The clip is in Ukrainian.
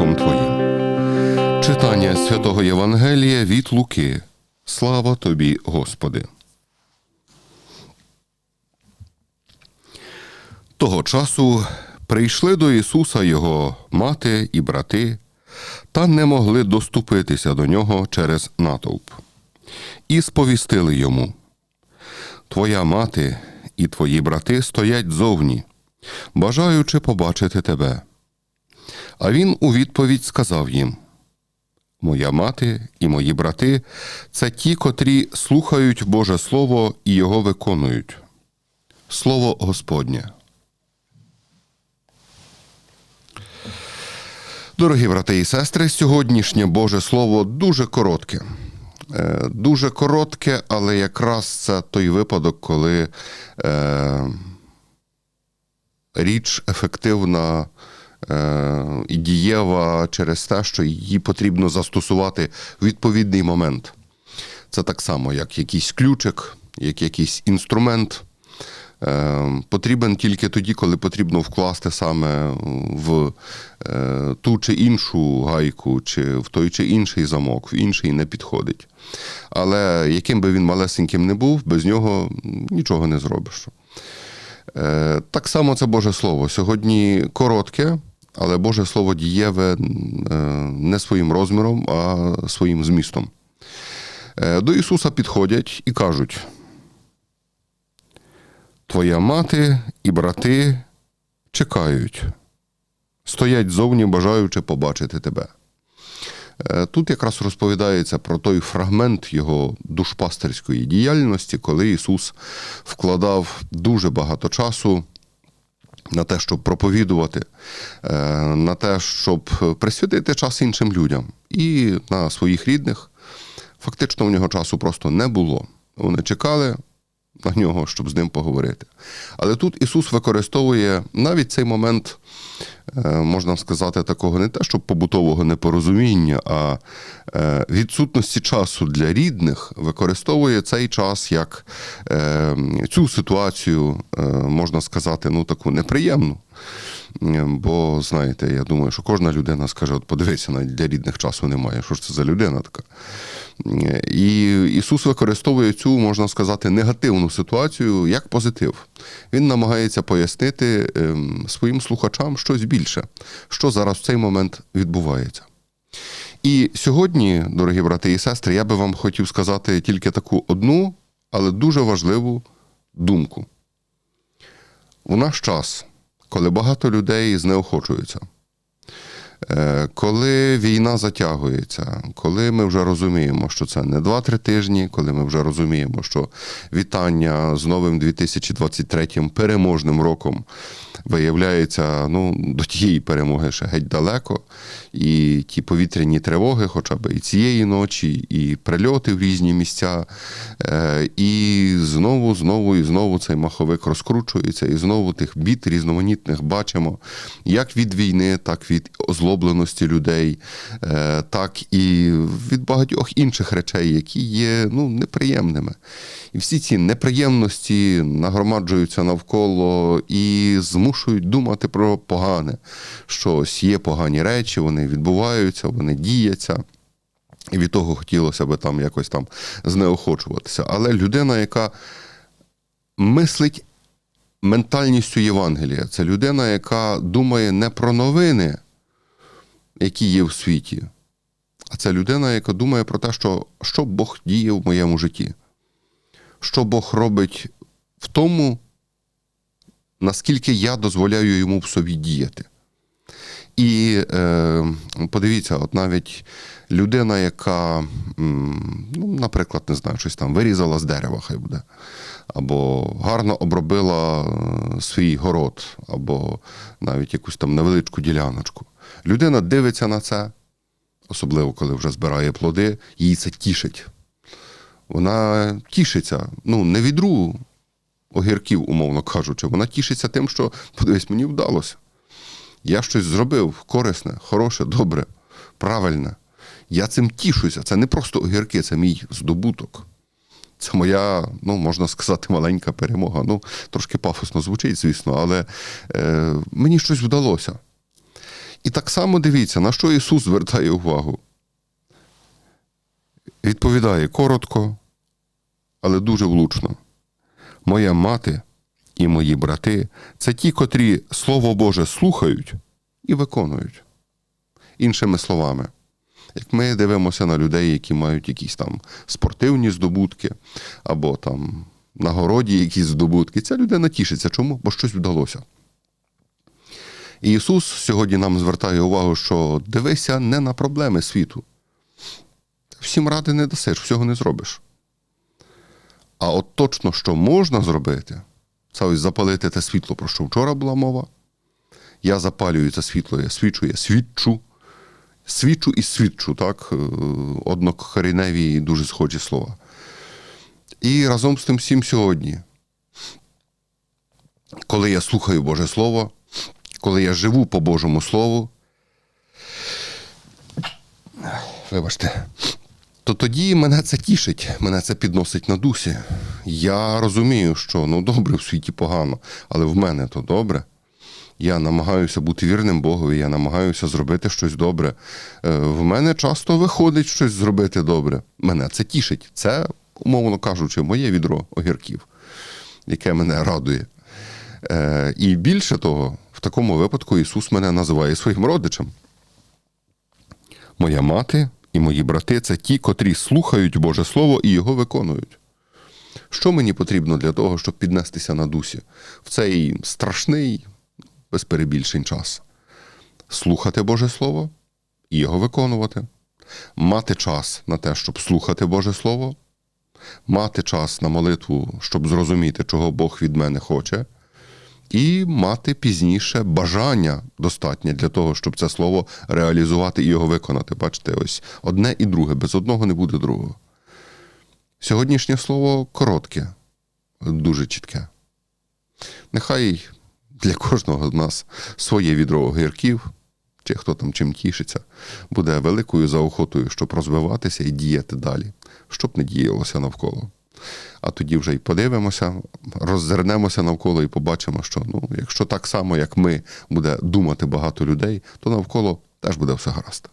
Духом Твоїм. Читання святого Євангелія від Луки. Слава тобі, Господи. Того часу прийшли до Ісуса його мати і брати, та не могли доступитися до нього через натовп. І сповістили йому: Твоя мати і твої брати стоять зовні, бажаючи побачити тебе. А він у відповідь сказав їм: Моя мати і мої брати це ті, котрі слухають Боже Слово і його виконують. Слово Господнє. Дорогі брати і сестри, сьогоднішнє Боже Слово дуже коротке. Е, Дуже коротке, але якраз це той випадок, коли е, річ ефективна і дієва через те, що її потрібно застосувати в відповідний момент. Це так само, як якийсь ключик, як якийсь інструмент. Е, Потрібен тільки тоді, коли потрібно вкласти саме в е, ту чи іншу гайку, чи в той чи інший замок, в інший не підходить. Але яким би він малесеньким не був, без нього нічого не зробиш. Е, Так само це Боже Слово. Сьогодні коротке, але Боже Слово дієве е, не своїм розміром, а своїм змістом. Е, До Ісуса підходять і кажуть: Твоя мати і брати чекають, стоять зовні, бажаючи побачити тебе. Е, Тут якраз розповідається про той фрагмент його душпастерської діяльності, коли Ісус вкладав дуже багато часу на те, щоб проповідувати, е, на те, щоб присвятити час іншим людям. І на своїх рідних фактично в нього часу просто не було. Вони чекали на нього, щоб з ним поговорити. Але тут Ісус використовує навіть цей момент, е, можна сказати, такого не те, щоб побутового непорозуміння, а е, відсутності часу для рідних використовує цей час як е, цю ситуацію, можна сказати, ну таку неприємну. Бо, знаєте, я думаю, що кожна людина скаже: от подивися, навіть для рідних часу немає. Що ж це за людина така? І Ісус використовує цю, можна сказати, негативну ситуацію як позитив. Він намагається пояснити ем, своїм слухачам щось більше, що зараз в цей момент відбувається. І сьогодні, дорогі брати і сестри, я би вам хотів сказати тільки таку одну, але дуже важливу думку. У наш час, коли багато людей знеохочуються, коли війна затягується, коли ми вже розуміємо, що це не 2-3 тижні, коли ми вже розуміємо, що вітання з новим 2023 переможним роком виявляється ну, до тієї перемоги ще геть далеко, і ті повітряні тривоги, хоча б і цієї ночі, і прильоти в різні місця, е, і знову, знову і знову цей маховик розкручується, і знову тих бід різноманітних бачимо, як від війни, так від озлобленості людей, е, так і від багатьох інших речей, які є ну, неприємними. І всі ці неприємності нагромаджуються навколо і змушують думати про погане, що ось є погані речі, вони відбуваються, вони діяться. І від того хотілося б там якось там знеохочуватися. Але людина, яка мислить ментальністю Євангелія, це людина, яка думає не про новини, які є в світі, а це людина, яка думає про те, що, що Бог діє в моєму житті що Бог робить в тому, наскільки я дозволяю йому в собі діяти. І е, подивіться, от навіть людина, яка, ну, наприклад, не знаю, щось там вирізала з дерева, хай буде, або гарно обробила е, свій город, або навіть якусь там невеличку діляночку. Людина дивиться на це, особливо коли вже збирає плоди, їй це тішить вона тішиться, ну, не відру огірків, умовно кажучи, вона тішиться тим, що, подивись, мені вдалося. Я щось зробив корисне, хороше, добре, правильне. Я цим тішуся. Це не просто огірки, це мій здобуток. Це моя, ну, можна сказати, маленька перемога. Ну, трошки пафосно звучить, звісно, але е, мені щось вдалося. І так само дивіться, на що Ісус звертає увагу. Відповідає коротко, але дуже влучно. Моя мати і мої брати це ті, котрі Слово Боже слухають і виконують. Іншими словами, як ми дивимося на людей, які мають якісь там спортивні здобутки, або там нагороді якісь здобутки, ця людина тішиться. Чому? Бо щось вдалося. І Ісус сьогодні нам звертає увагу, що дивися не на проблеми світу. Всім ради не дасиш, всього не зробиш. А от точно, що можна зробити, це ось запалити те світло, про що вчора була мова. Я запалюю це світло, я свічу, я свідчу. Свідчу і свідчу, так? Е, Однокоріневі і дуже схожі слова. І разом з тим всім сьогодні, коли я слухаю Боже Слово, коли я живу по Божому Слову, вибачте, то тоді мене це тішить, мене це підносить на дусі. Я розумію, що ну добре в світі погано, але в мене то добре. Я намагаюся бути вірним Богові, я намагаюся зробити щось добре. Е, В мене часто виходить щось зробити добре. Мене це тішить. Це, умовно кажучи, моє відро огірків, яке мене радує. Е, І більше того, в такому випадку Ісус мене називає своїм родичем. Моя мати і мої брати це ті, котрі слухають Боже Слово і його виконують. Що мені потрібно для того, щоб піднестися на дусі в цей страшний, без перебільшень час? Слухати Боже Слово і його виконувати, мати час на те, щоб слухати Боже Слово, мати час на молитву, щоб зрозуміти, чого Бог від мене хоче, і мати пізніше бажання достатнє для того, щоб це слово реалізувати і його виконати. Бачите, ось одне і друге, без одного не буде другого. Сьогоднішнє слово коротке, дуже чітке. Нехай для кожного з нас своє відро огірків, чи хто там чим тішиться, буде великою заохотою, щоб розвиватися і діяти далі, щоб не діялося навколо. А тоді вже й подивимося, роззирнемося навколо і побачимо, що ну, якщо так само, як ми, буде думати багато людей, то навколо теж буде все гаразд.